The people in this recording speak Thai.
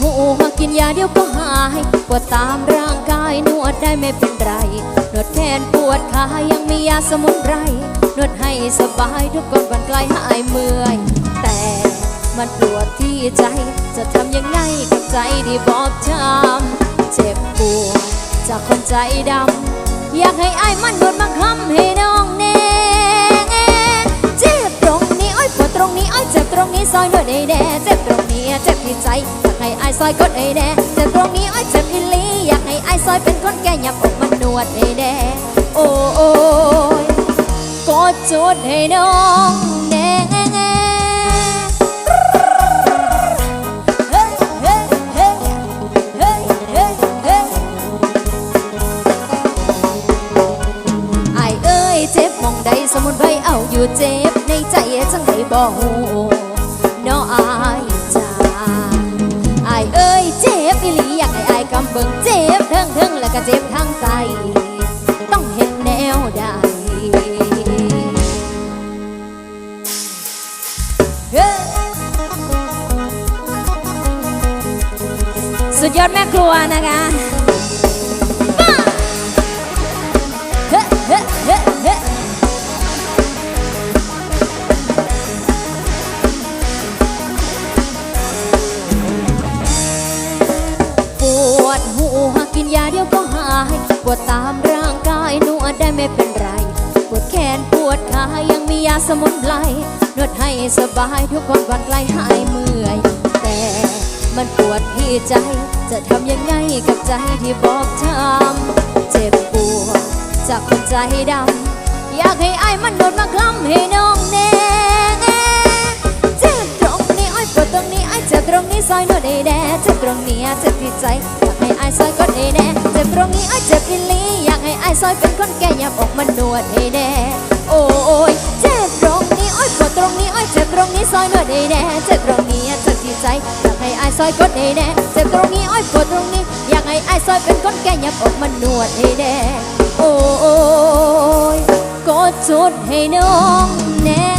หัวกินยาเดียวก็หายปวดตามร่างกายนวดได้ไม่เป็นไรนวดแขนปวดขายังมียาสมุนไพรนวดให้สบายทุกคนวันไกลหายเมื่อย แต่มันปวดที่ใจจะทำยังไงกับใจที่บอบช้ำเจ็บปวดจากคนใจดำอยากให้อายมันนวดมาคำให้น้องแน่เจ็บตรงนี้อ้อยปวดตรงนี้อ้อยเจ็บตรงนี้ซอยนวดไอ้แน่เจ็บตรงนี้เจ็บที่ใจ ให้อายซอยกดไอ้แน่เจ็บตรงนี้อ้อยเจ็บอีลีอยากให้อายซอยเป็นคนแก่ยับอกมันนวดไอ้แน่โอ้ยกดจุดให้น้องแน่เฮ้ยเฮ้ยเฮ้ยเฮ้ยเฮ้ยเฮ้ยอายเอ้ยเจ็บมองใดสมุนไพรเอาอยู่เจ็บในใจจังไดบ่ฮู้ มเบิ่งเจ็บเทิงเทิงแล้วก็เจ็บทางใจ ต้องเห็นแนวใดเฮ้ยสุดยอดแม่ครัวนะคะเฮ้เกินยาเดียวก็หาย ปวดตามร่างกายนวดได้ไม่เป็นไร ปวดแขนปวดขายังมียาสมุนไพรนวดให้สบายทุกคนวันไกลหายเมื่อย แต่มันปวดที่ใจ จะทำยังไงกับใจที่บอบช้ำเจ็บปวดจากคนใจดำอยากให้อายมันโดนมาคล้ำให้น้องแน่เจ็บตรงนี้อ้อยปวดตรงนี้อ้อยเจ็บตรงนี้ซอยนวดไอ้แน่เจ็บตรงนี้เจ็บที่ใจอยากให้ ไอายซอยกดไอ้แน่เจ็บตรงนี้อ้อยเจ็บอีหลีอยากให้ไอายซอยเป็นคนแก่ยับอกมันนวดให้แน่โอ้ยเจ็บตรงนี้อ้อยปวดตรงนี้อ้อยเจ็บตรงนี้ซอยนวดไอ้แน่เจ็บตรงนี้เจ็บที่ใจอยากให้ไอายซอยกดไอ้แน่เจ็บตรงนี้อ้อยปวดตรงนี้อยากให้ไอายซอยเป็นคนแก่ยับอกมันนวดให้แน่โอ้ยกดจุดให้น้องแน่